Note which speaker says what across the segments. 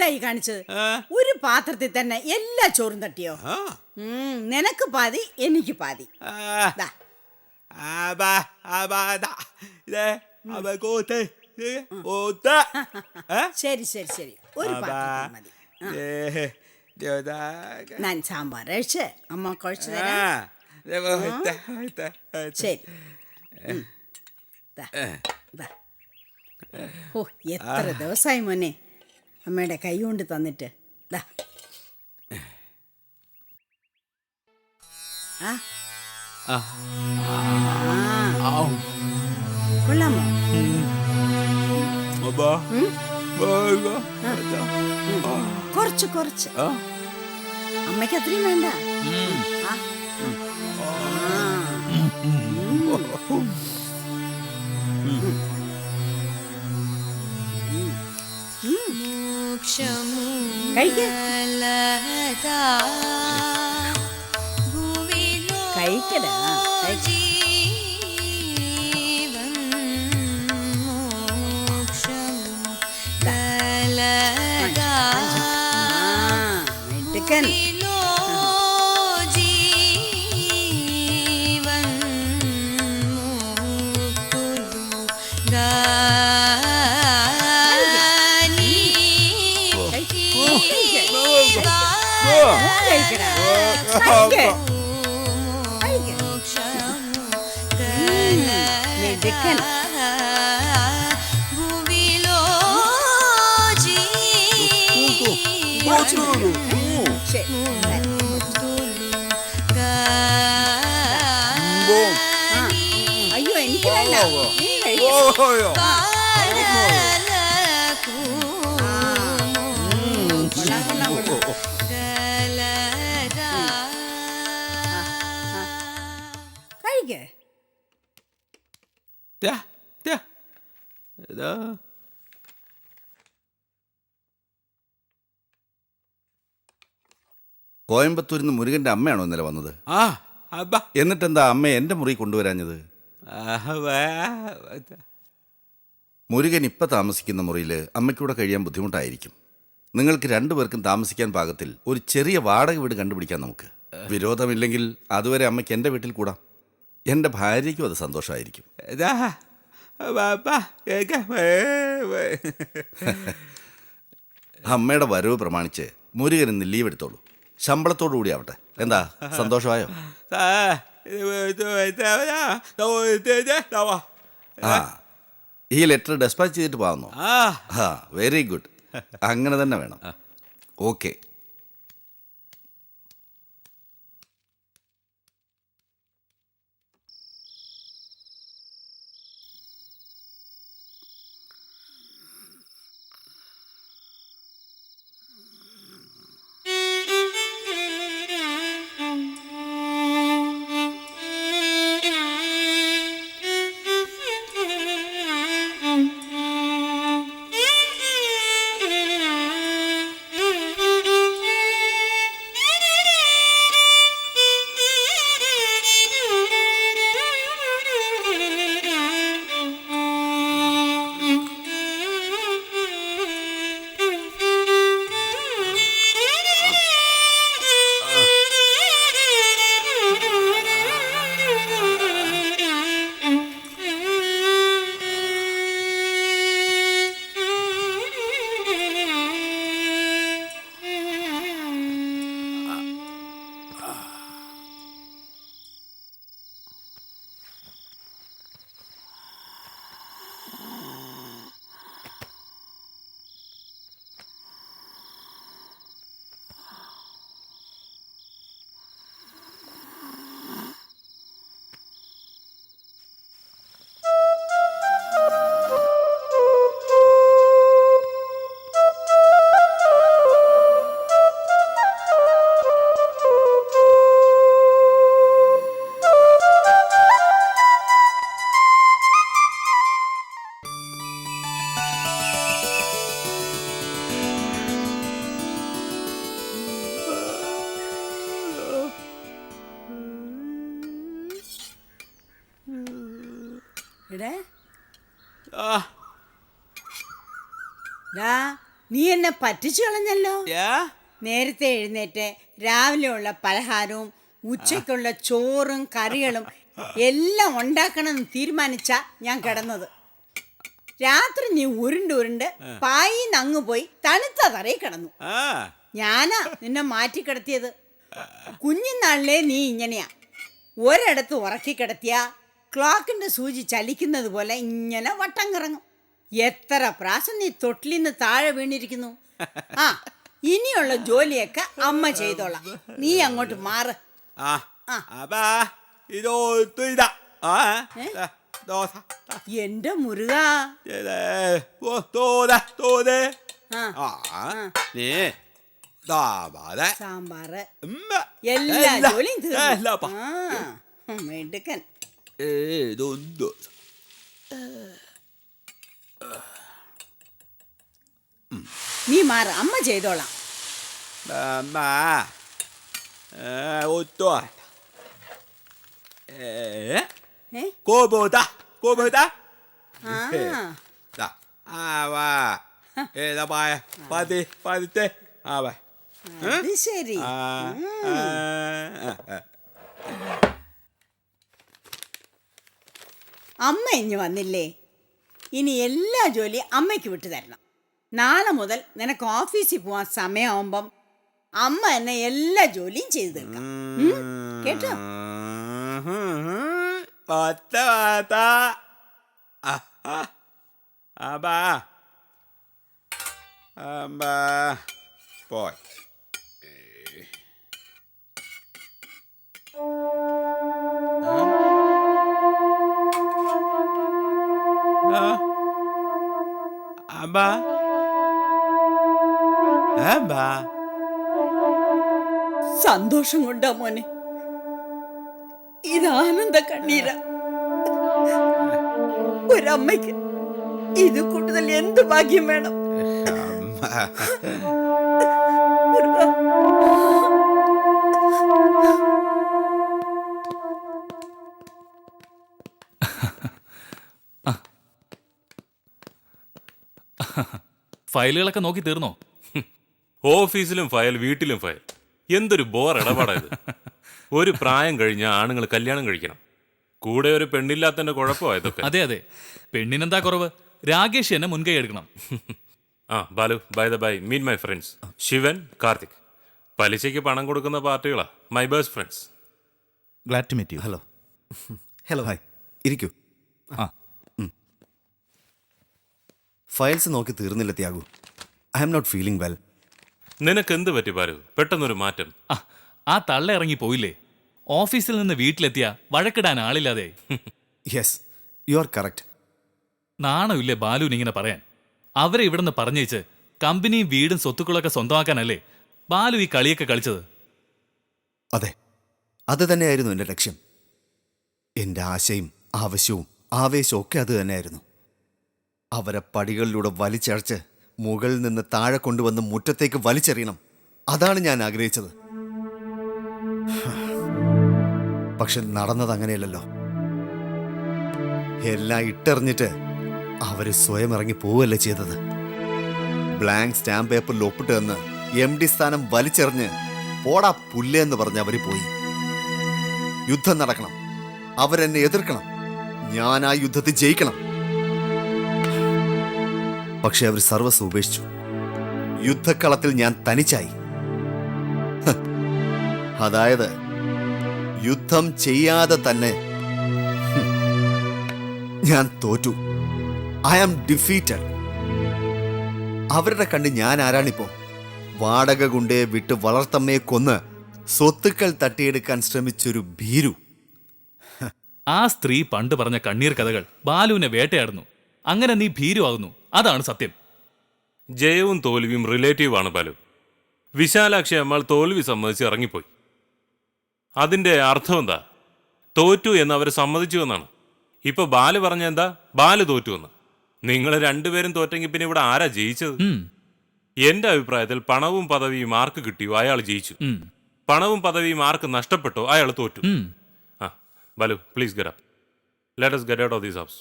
Speaker 1: എന്തായി കാണിച്ചത്. ഒരു പാത്രത്തിൽ തന്നെ എല്ലാ ചോറും തട്ടിയോ? നിനക്ക് പാതി എനിക്ക് പാതി. ശരി ശരി ശരി. ഒരു മതി. ഞാൻ സാമ്പാർ കഴിച്ച് അമ്മ കുഴച്ച് തരാം. ശരി. ഓ എത്ര ദിവസമായി മോനെ. അമ്മയുടെ കൈ കൊണ്ട് തന്നിട്ട്. ദാ. ആ. കൊള്ളാമോ. കുറച്ച് കുറച്ച്.
Speaker 2: ആ.
Speaker 1: അമ്മയ്ക്ക് അത്രയും വേണ്ട. ആ. കഴിക്കടാ കഴിക്ക്. ആ, മിടുക്കൻ. മിടുക്കൻ. അയ്യോ എനിക്ക് വേണ്ട
Speaker 3: കോയമ്പത്തൂരിൽ നിന്ന് മുരുകന്റെ അമ്മയാണോ ഇന്നലെ വന്നത്?
Speaker 2: ആ അബ
Speaker 3: എന്നിട്ടെന്താ അമ്മ എന്റെ മുറി കൊണ്ടുവരാഞ്ഞത്? മുരുകൻ ഇപ്പൊ താമസിക്കുന്ന മുറിയിൽ അമ്മയ്ക്കൂടെ കഴിയാൻ ബുദ്ധിമുട്ടായിരിക്കും. നിങ്ങൾക്ക് രണ്ടുപേർക്കും താമസിക്കാൻ പാകത്തിൽ ഒരു ചെറിയ വാടക വീട് കണ്ടുപിടിക്കാം നമുക്ക്. വിരോധമില്ലെങ്കിൽ അതുവരെ അമ്മയ്ക്ക് എന്റെ വീട്ടിൽ കൂടാം. എന്റെ ഭാര്യയ്ക്കും അത് സന്തോഷമായിരിക്കും. അമ്മയുടെ വരവ് പ്രമാണിച്ച് മുരുകൻ ഇന്ന് ലീവ് എടുത്തോളൂ. ശമ്പളത്തോടു കൂടി ആവട്ടെ എന്താ? സന്തോഷമായോ? ആ. ഈ ലെറ്റർ ഡെസ്പാച്ച് ചെയ്തിട്ട് പോകുന്നു
Speaker 2: ആ.
Speaker 3: ആ വെരി ഗുഡ്. അങ്ങനെ തന്നെ വേണം. ഓക്കെ.
Speaker 1: എന്നെ പറ്റിച്ചു കളഞ്ഞല്ലോ. നേരത്തെ എഴുന്നേറ്റ് രാവിലെ ഉള്ള പലഹാരവും ഉച്ചയ്ക്കുള്ള ചോറും കറികളും എല്ലാം ഉണ്ടാക്കണമെന്ന് തീരുമാനിച്ച ഞാൻ കിടന്നത്. രാത്രി നീ ഉരുണ്ട് ഉരുണ്ട് പായി അങ്ങ് പോയി തണുത്ത തറയിൽ കിടന്നു. ഞാനാ നിന്നെ മാറ്റി കിടത്തിയത്. കുഞ്ഞുനാളിലെ നീ ഇങ്ങനെയാ. ഒരിടത്ത് ഉറക്കി കിടത്തിയ ക്ലോക്കിന്റെ സൂചി ചലിക്കുന്നത് പോലെ ഇങ്ങനെ വട്ടം കറങ്ങും. എത്ര പ്രാവശ്യം നീ തൊട്ടിൽ നിന്ന് താഴെ വീണിരിക്കുന്നു? ആ ഇനിയുള്ള ജോലിയൊക്കെ അമ്മ ചെയ്തോളാം. നീ അങ്ങോട്ട് മാറ്. എന്റെ മുരുക. സാമ്പാറ്. എല്ലാ ജോലിയും തീർന്നു. മെടുക്കൻ.
Speaker 2: ഏതൊന്നു
Speaker 1: നീ മാറ അമ്മ ചെയ്തോളാം.
Speaker 2: അമ്മ. ഒത്തു ഏതാ പായ? പതി പതിത്തെ. ആവാ
Speaker 1: ശരി. അമ്മ ഇഞ്ഞു വന്നില്ലേ? ഇനി എല്ലാ ജോലിയും അമ്മയ്ക്ക് വിട്ടു തരണം. നാളെ മുതൽ നിനക്ക് ഓഫീസിൽ പോവാൻ സമയമാകുമ്പം അമ്മ എന്നെ എല്ലാ ജോലിയും ചെയ്തു തീർക്കാം. കേട്ടോ?
Speaker 2: പോയി. അമ്പാ Abba?
Speaker 1: സന്തോഷം കൊണ്ടാ മോനെ? ഇത് ആനന്ദ കണ്ണീര ഒരമ്മയ്ക്ക് ഇത് കൂടുതൽ എന്ത് ഭാഗ്യം വേണം?
Speaker 4: ഫയലുകളൊക്കെ നോക്കി തീർന്നോ?
Speaker 5: ഓഫീസിലും ഫയൽ വീട്ടിലും ഫയൽ. എന്തൊരു ബോർ ഇടപാടായത് ഒരു പ്രായം കഴിഞ്ഞ ആണുങ്ങൾ കല്യാണം കഴിക്കണം. കൂടെ ഒരു പെണ്ണില്ലാത്തതിന്റെ കുഴപ്പമായതൊക്കെ
Speaker 4: അതെ അതെ. പെണ്ണിനെന്താ കുറവ്? രാകേഷ് എന്നെ മുൻകൈ എടുക്കണം.
Speaker 5: ആ Balu by the by mean my friends Shivan Karthik. പലിശയ്ക്ക് പണം കൊടുക്കുന്ന പാർട്ടികളാ. My best friends
Speaker 6: glad to meet you hello hello hi ഇരിക്കൂ.
Speaker 4: ആ.
Speaker 6: ഫയൽസ് നോക്കി തീർന്നില്ല Thyagu. I am not feeling well.
Speaker 5: നിനക്ക് എന്ത് പറ്റി പാരു? പെട്ടെന്നൊരു മാറ്റം.
Speaker 4: ആ, ആ തള്ള ഇറങ്ങി പോയില്ലേ? ഓഫീസിൽ നിന്ന് വീട്ടിലെത്തിയ വഴക്കിടാൻ ആളില്ലാതെ.
Speaker 6: Yes you are correct.
Speaker 4: നാണമില്ലേ ബാലുവിന് ഇങ്ങനെ പറയാൻ? അവരെ ഇവിടുന്ന് പറഞ്ഞേച്ച് കമ്പനിയും വീടും സ്വത്തുക്കളൊക്കെ സ്വന്തമാക്കാനല്ലേ ബാലു ഈ കളിയൊക്കെ കളിച്ചത്?
Speaker 6: അതെ അത് തന്നെയായിരുന്നു എന്റെ ലക്ഷ്യം. എന്റെ ആശയും ആവശ്യവും ആവേശവും ഒക്കെ അത് തന്നെയായിരുന്നു. അവരെ പടികളിലൂടെ വലിച്ചഴച്ച് മുകളിൽ നിന്ന് താഴെ കൊണ്ടുവന്ന് മുറ്റത്തേക്ക് വലിച്ചെറിയണം. അതാണ് ഞാൻ ആഗ്രഹിച്ചത്. പക്ഷെ നടന്നത് അങ്ങനെയല്ലല്ലോ. എല്ലാം ഇട്ടെറിഞ്ഞിട്ട് അവർ സ്വയം ഇറങ്ങി പോവല്ലേ ചെയ്തത്. ബ്ലാങ്ക് സ്റ്റാമ്പ് പേപ്പറിൽ ഒപ്പിട്ട് തന്ന് എം ഡി സ്ഥാനം വലിച്ചെറിഞ്ഞ് പോടാ പുല്ലേന്ന് പറഞ്ഞ് അവർ പോയി. യുദ്ധം നടക്കണം. അവരെന്നെ എതിർക്കണം. ഞാൻ ആ യുദ്ധത്തിൽ ജയിക്കണം. പക്ഷെ അവർ സർവസ് ഉപേക്ഷിച്ചു. യുദ്ധക്കളത്തിൽ ഞാൻ തനിച്ചായി. അതായത് യുദ്ധം ചെയ്യാതെ തന്നെ ഞാൻ തോറ്റു. I am defeated. അവരുടെ കണ്ട് ഞാൻ ആരാണിപ്പോ? വാടക ഗുണ്ടയെ വിട്ട് വളർത്തമ്മയെ കൊന്ന് സ്വത്തുക്കൾ തട്ടിയെടുക്കാൻ ശ്രമിച്ചൊരു ഭീരു.
Speaker 4: ആ സ്ത്രീ പണ്ട് പറഞ്ഞ കണ്ണീർ കഥകൾ ബാലുവിനെ വേട്ടയാടുന്നു. അങ്ങനെ നീ ഭീരുവാകുന്നു. അതാണ് സത്യം.
Speaker 5: ജയവും തോൽവിയും റിലേറ്റീവ് ആണ് ബാലു. വിശാലാക്ഷി അമ്മൾ തോൽവി സമ്മതിച്ച് ഇറങ്ങിപ്പോയി. അതിന്റെ അർത്ഥം എന്താ? തോറ്റു എന്ന് അവർ സമ്മതിച്ചു എന്നാണ്. ഇപ്പൊ ബാൽ പറഞ്ഞ എന്താ? ബാൽ തോറ്റു എന്ന്. നിങ്ങൾ രണ്ടുപേരും തോറ്റെങ്കിൽ പിന്നെ ഇവിടെ ആരാ ജയിച്ചത്? എന്റെ അഭിപ്രായത്തിൽ പണവും പദവിയും മാർക്ക് കിട്ടിയോ? അയാൾ ജയിച്ചു. പണവും പദവിയും മാർക്ക് നഷ്ടപ്പെട്ടോ? അയാൾ തോറ്റു. ആ Balu please get up let us get out of these house.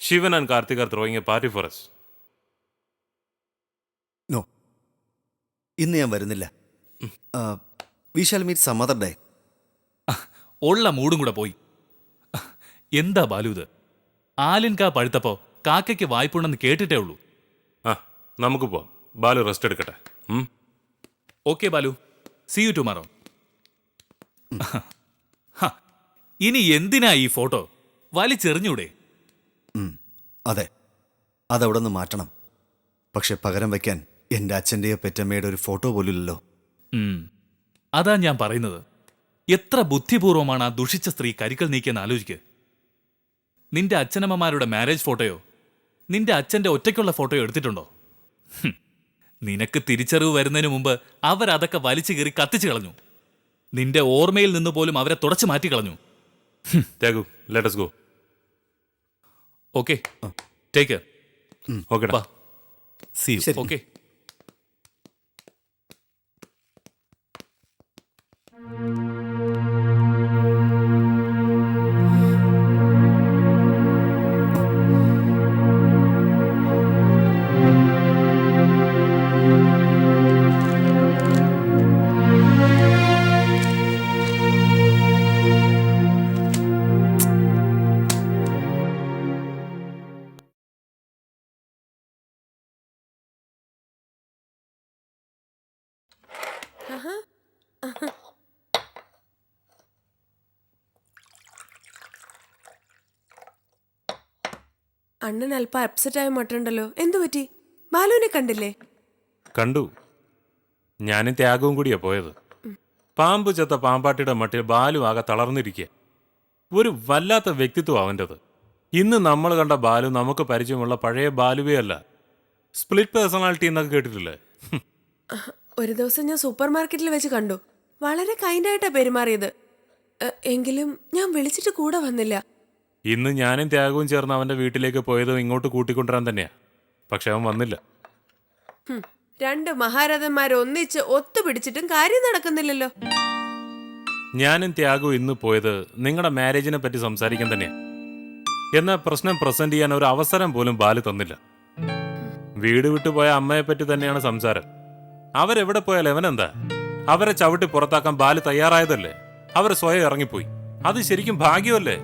Speaker 5: Shivan and Karthikar are throwing a party for us.
Speaker 6: No ഇന്ന് ഞാൻ വരുന്നില്ല. We shall meet some other day
Speaker 4: ഉള്ള മൂടും കൂടെ പോയി. എന്താ ബാലു ഇത്? ആലിൻ കാ പഴുത്തപ്പോ കാക്കയ്ക്ക് വായ്പുണ്ടെന്ന് കേട്ടിട്ടേ ഉള്ളൂ.
Speaker 5: ആ നമുക്ക് പോവാം. ബാലു റെസ്റ്റ് എടുക്കട്ടെ.
Speaker 4: Okay Balu. See you tomorrow ഇനി എന്തിനാ ഈ ഫോട്ടോ? വലിച്ചെറിഞ്ഞൂടെ?
Speaker 6: അതെ. അതവിടെ നിന്ന് മാറ്റണം. പക്ഷെ പകരം വയ്ക്കാൻ എന്റെ അച്ഛന്റെയോ പെറ്റമ്മയുടെ ഒരു ഫോട്ടോ പോലുമില്ലല്ലോ.
Speaker 4: അതാ ഞാൻ പറയുന്നത്. എത്ര ബുദ്ധിപൂർവമാണ് ആ ദുഷിച്ച സ്ത്രീ കരിക്കൽ നീക്കിയെന്ന് ആലോചിക്ക്. നിന്റെ അച്ഛനമ്മമാരുടെ മാരേജ് ഫോട്ടോയോ നിന്റെ അച്ഛന്റെ ഒറ്റയ്ക്കുള്ള ഫോട്ടോ എടുത്തിട്ടുണ്ടോ? ഹും. നിനക്ക് തിരിച്ചറിവ് വരുന്നതിന് മുമ്പ് അവരതൊക്കെ വലിച്ചു കീറി കത്തിച്ചു കളഞ്ഞു. നിന്റെ ഓർമ്മയിൽ നിന്ന് പോലും അവരെ തുടച്ചു മാറ്റി കളഞ്ഞു.
Speaker 5: ലെറ്റസ് ഗോ
Speaker 4: ഓക്കെ ടേക്ക്
Speaker 6: ശരി.
Speaker 4: ഓക്കെ
Speaker 7: അണ്ണൻ അല്പം അപ്സെറ്റ് ആയി മട്ടുണ്ടല്ലോ എന്തു പറ്റി? ബാലുവിനെ കണ്ടില്ലേ?
Speaker 5: കണ്ടു. ഞാനും ത്യാഗവും കൂടിയാ പോയത്. പാമ്പ് ചത്ത പാമ്പാട്ടിയുടെ മട്ടിൽ ബാലു ആകെ തളർന്നിരിക്കുക ഒരു വല്ലാത്ത വ്യക്തിത്വം അവന്റെത് ഇന്ന് നമ്മൾ കണ്ട ബാലു നമുക്ക് പരിചയമുള്ള പഴയ ബാലുവേ അല്ല. സ്പ്ലിറ്റ് പേഴ്സണാലിറ്റി എന്നൊക്കെ കേട്ടിട്ടില്ലേ?
Speaker 7: ഒരു ദിവസം ഞാൻ സൂപ്പർ മാർക്കറ്റിൽ വെച്ച് കണ്ടു. വളരെ കൈൻഡായിട്ടാ പെരുമാറിയത്. എ, എങ്കിലും ഞാൻ വിളിച്ചിട്ട് കൂടെ വന്നില്ല.
Speaker 5: ഇന്ന് ഞാനും ത്യാഗവും ചേർന്ന് അവന്റെ വീട്ടിലേക്ക് പോയതും ഇങ്ങോട്ട് കൂട്ടിക്കൊണ്ടുവരാൻ തന്നെയാ. പക്ഷെ അവൻ വന്നില്ല.
Speaker 7: രണ്ട് മഹാരഥന്മാർ ഒന്നിച്ച് ഒത്തുപിടിച്ചിട്ടും കാര്യം നടക്കുന്നില്ലല്ലോ.
Speaker 5: ഞാനും ത്യാഗവും ഇന്ന് പോയത് നിങ്ങളുടെ മാരേജിനെ പറ്റി സംസാരിക്കാൻ തന്നെയാ. എന്നാൽ പ്രശ്നം പ്രസന്റ് ചെയ്യാൻ ഒരു അവസരം പോലും ബാലു തന്നില്ല. വീട് വിട്ടു പോയ അമ്മയെ പറ്റി തന്നെയാണ് സംസാരം. അവരെവിടെ പോയാൽ എവനെന്താ അവരെ ചവിട്ടി പുറത്താക്കാൻ ബാലു തയ്യാറായതല്ലേ? അവർ സ്വയം ഇറങ്ങിപ്പോയി. അത് ശരിക്കും ഭാഗ്യമല്ലേ?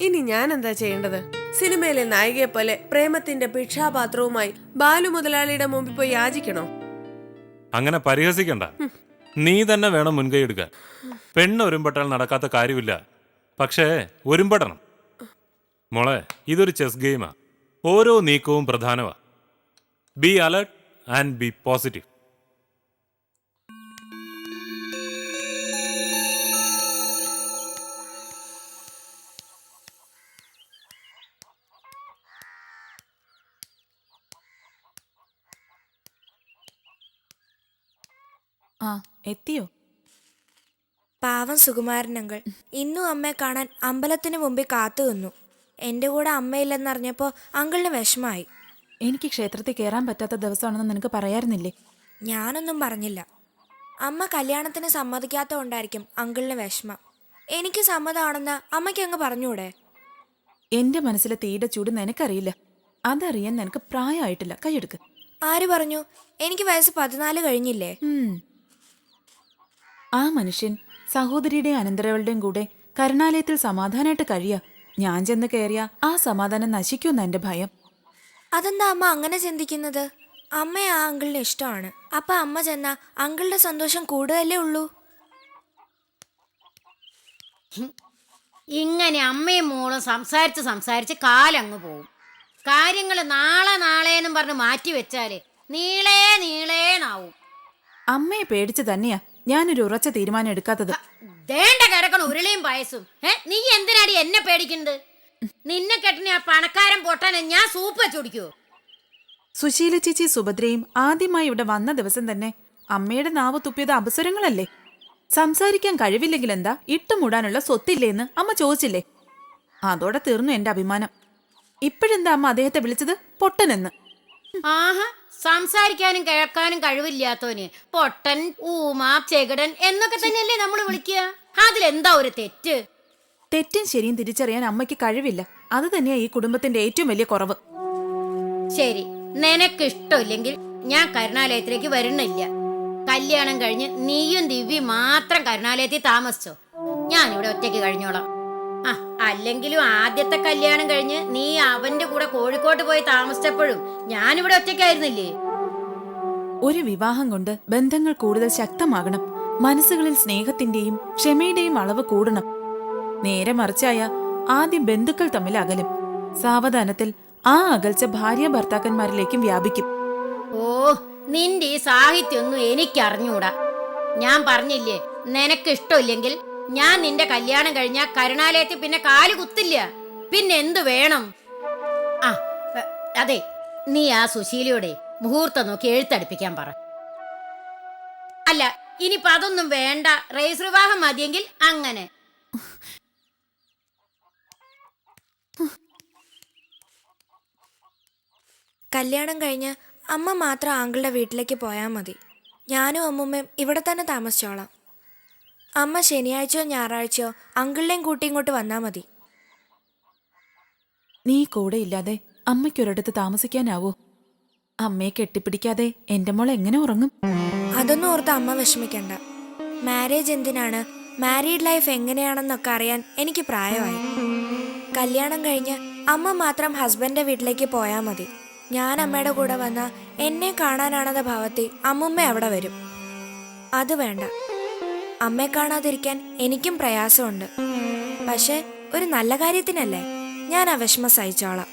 Speaker 7: ഇനി ഞാൻ എന്താ ചെയ്യേണ്ടത്? സിനിമയിലെ നായികയെ പോലെ പ്രേമത്തിന്റെ ഭിക്ഷാപാത്രവുമായി ബാലു മുതലാളിയുടെ മുമ്പിൽ പോയി യാചിക്കണോ?
Speaker 5: അങ്ങനെ പരിഹസിക്കണ്ട. നീ തന്നെ വേണം മുൻകൈ എടുക്കാൻ. പെണ്ണ് ഒരുമ്പെട്ടാൽ നടക്കാത്ത കാര്യമില്ല. പക്ഷേ ഒരുമ്പെടണം. മോളെ ഇതൊരു ചെസ് ഗെയിമാ. ഓരോ നീക്കവും പ്രധാനമാ. Be alert and be positive.
Speaker 8: ആ എത്തിയോ?
Speaker 9: പാവം സുകുമാരനങ്ങൾ. ഇന്നും അമ്മയെ കാണാൻ അമ്പലത്തിന് മുമ്പിൽ കാത്തു നിന്നു. എന്റെ കൂടെ അമ്മയില്ലെന്നറിഞ്ഞപ്പോൾ അങ്കിളിന് വിഷമായി
Speaker 8: എനിക്ക് ക്ഷേത്രത്തിൽ കയറാൻ പറ്റാത്ത ദിവസമാണെന്ന് നിനക്ക് പറയാറുന്നില്ലേ?
Speaker 9: ഞാനൊന്നും പറഞ്ഞില്ല. അമ്മ കല്യാണത്തിന് സമ്മതിക്കാത്തതുകൊണ്ടായിരിക്കും അങ്കിളിന് വിഷമം. എനിക്ക് സമ്മതമാണെന്ന് അമ്മയ്ക്ക് അങ്ങ് പറഞ്ഞൂടെ
Speaker 8: എന്റെ മനസ്സിലെ തീയുടെ ചൂട് നിനക്കറിയില്ല. അതറിയാൻ നിനക്ക് പ്രായമായിട്ടില്ല. കൈയെടുക്ക്
Speaker 9: ആര് പറഞ്ഞു? എനിക്ക് വയസ്സ് പതിനാല് കഴിഞ്ഞില്ലേ.
Speaker 8: ആ മനുഷ്യൻ സഹോദരിയുടെയും അനന്തരവളുടെയും കൂടെ കരുണാലയത്തിൽ സമാധാനമായിട്ട് കഴിയാ. ഞാൻ ചെന്ന് കയറിയ ആ സമാധാനം നശിക്കുന്ന എന്റെ ഭയം.
Speaker 9: അതെന്താ അമ്മ അങ്ങനെ ചിന്തിക്കുന്നത്? അമ്മ ആ അങ്കിളിന് ഇഷ്ടമാണ്. അപ്പൊ അമ്മ ചെന്ന അങ്കിളുടെ സന്തോഷം കൂടുതലേ ഉള്ളൂ?
Speaker 10: ഇങ്ങനെ അമ്മയും മോളും സംസാരിച്ച് സംസാരിച്ച് കാലങ്ങ് പോവും. കാര്യങ്ങൾ നാളെ നാളേന്നും പറഞ്ഞ് മാറ്റി വെച്ചാലേ നീളേ നീളേന്നാവും.
Speaker 8: അമ്മയെ പേടിച്ച് തന്നെയാ. ഞാനൊരു ഉറച്ച തീരുമാനം എടുക്കാത്തത്
Speaker 10: വേണ്ട കിടക്കണ ഉരുളിയും പായസും ഏ നീ എന്തിനാടി എന്നെ പേടിക്കുന്നത്? നിന്നെ കെട്ടിന് ആ പണക്കാരൻ പൊട്ടാൻ ഞാൻ സൂപ്പ് വെച്ച് കുടിക്കുവോ?
Speaker 8: സുശീല ചേച്ചി സുഭദ്രയും ആദ്യമായി ഇവിടെ വന്ന ദിവസം തന്നെ അമ്മയുടെ നാവ് തുപ്പിയത് അവസരങ്ങളല്ലേ സംസാരിക്കാൻ കഴിവില്ലെങ്കിൽ എന്താ? ഇട്ടുമൂടാനുള്ള സ്വത്തില്ലേന്ന് അമ്മ ചോദിച്ചില്ലേ? അതോടെ തീർന്നു എന്റെ അഭിമാനം. ഇപ്പോഴെന്താ അമ്മ അദ്ദേഹത്തെ വിളിച്ചത്? പൊട്ടനെന്ന്.
Speaker 10: ആഹാ സംസാരിക്കാനും കേൾക്കാനും കഴിവില്ലാത്തവന് പൊട്ടൻ ഊമ ചെകിടൻ എന്നൊക്കെ തന്നെയല്ലേ നമ്മൾ വിളിക്കുക? അതിലെന്താ ഒരു തെറ്റ്?
Speaker 8: തെറ്റും ശരിയും തിരിച്ചറിയാൻ അമ്മയ്ക്ക് കഴിവില്ല. അത് തന്നെയാ ഈ കുടുംബത്തിന്റെ ഏറ്റവും വലിയ കുറവ്.
Speaker 10: ശരി. നിനക്ക് ഇഷ്ടമില്ലെങ്കിൽ ഞാൻ കരുണാലയത്തിലേക്ക് വരുന്നില്ല. കല്യാണം കഴിഞ്ഞ് നീയും ദിവ്യയും മാത്രം കരുണാലയത്തിൽ താമസിച്ചോ. ഞാനിവിടെ ഒറ്റയ്ക്ക് കഴിഞ്ഞോളാം. അല്ലെങ്കിലും ആദ്യത്തെ കല്യാണം കഴിഞ്ഞ് നീ അവന്റെ കൂടെ കോഴിക്കോട്ട് പോയി താമസിച്ചപ്പോഴും ഞാനിവിടെ ഒറ്റയ്ക്കായിരുന്നില്ലേ?
Speaker 8: ഒരു വിവാഹം കൊണ്ട് ബന്ധങ്ങൾ കൂടുതൽ ശക്തമാകണം. മനസ്സുകളിൽ സ്നേഹത്തിന്റെയും ക്ഷമയുടെയും അളവ് കൂടണം. നേരെ മറിച്ചായ ആദ്യം ബന്ധുക്കൾ തമ്മിൽ അകലും. സാവധാനത്തിൽ ആ അകൽച്ച ഭാര്യ ഭർത്താക്കന്മാരിലേക്കും വ്യാപിക്കും.
Speaker 10: ഓ നിന്റെ ഈ സാഹിത്യൊന്നും എനിക്കറിഞ്ഞൂടാ. ഞാൻ പറഞ്ഞില്ലേ നിനക്ക് ഇഷ്ടമില്ലെങ്കിൽ ഞാൻ നിന്റെ കല്യാണം കഴിഞ്ഞ കരുണാലയത്തിൽ പിന്നെ കാൽ കുത്തില്ല. പിന്നെ എന്തു വേണം? ആ അതെ നീ ആ സുശീലയോടെ മുഹൂർത്തം നോക്കി എഴുത്തടിപ്പിക്കാൻ പറ. അല്ല ഇനിയിപ്പൊ അതൊന്നും വേണ്ട. റേസ് വിവാഹം മതിയെങ്കിൽ അങ്ങനെ.
Speaker 9: കല്യാണം കഴിഞ്ഞ് അമ്മ മാത്രം ആങ്കിളുടെ വീട്ടിലേക്ക് പോയാൽ മതി. ഞാനും അമ്മുമ്മയും ഇവിടെ തന്നെ താമസിച്ചോളാം. അമ്മ ശനിയാഴ്ചയോ ഞായറാഴ്ചയോ അങ്കിളിനെയും കൂട്ടി ഇങ്ങോട്ട് വന്നാൽ മതി.
Speaker 8: നീ കൂടെ ഇല്ലാതെ അമ്മയ്ക്കൊരിടത്ത് താമസിക്കാനാവോ? അമ്മയെ കെട്ടിപ്പിടിക്കാതെ എന്റെ മോൾ എങ്ങനെ ഉറങ്ങും?
Speaker 9: അതൊന്നും ഓർത്ത് അമ്മ വിഷമിക്കണ്ട. മാരേജ് എന്തിനാണ്? മാരീഡ് ലൈഫ് എങ്ങനെയാണെന്നൊക്കെ അറിയാൻ എനിക്ക് പ്രായമായി. കല്യാണം കഴിഞ്ഞ് അമ്മ മാത്രം ഹസ്ബൻഡിന്റെ വീട്ടിലേക്ക് പോയാൽ മതി. ഞാൻ അമ്മയുടെ കൂടെ വന്ന എന്നെ കാണാനാണെന്ന ഭാവത്തിൽ അമ്മുമ്മ അവിടെ വരും. അത് വേണ്ട. അമ്മയെ കാണാതിരിക്കാൻ എനിക്കും പ്രയാസമുണ്ട്. പക്ഷെ ഒരു നല്ല കാര്യത്തിനല്ലേ? ഞാൻ ആ വിഷമം സഹിച്ചോളാം.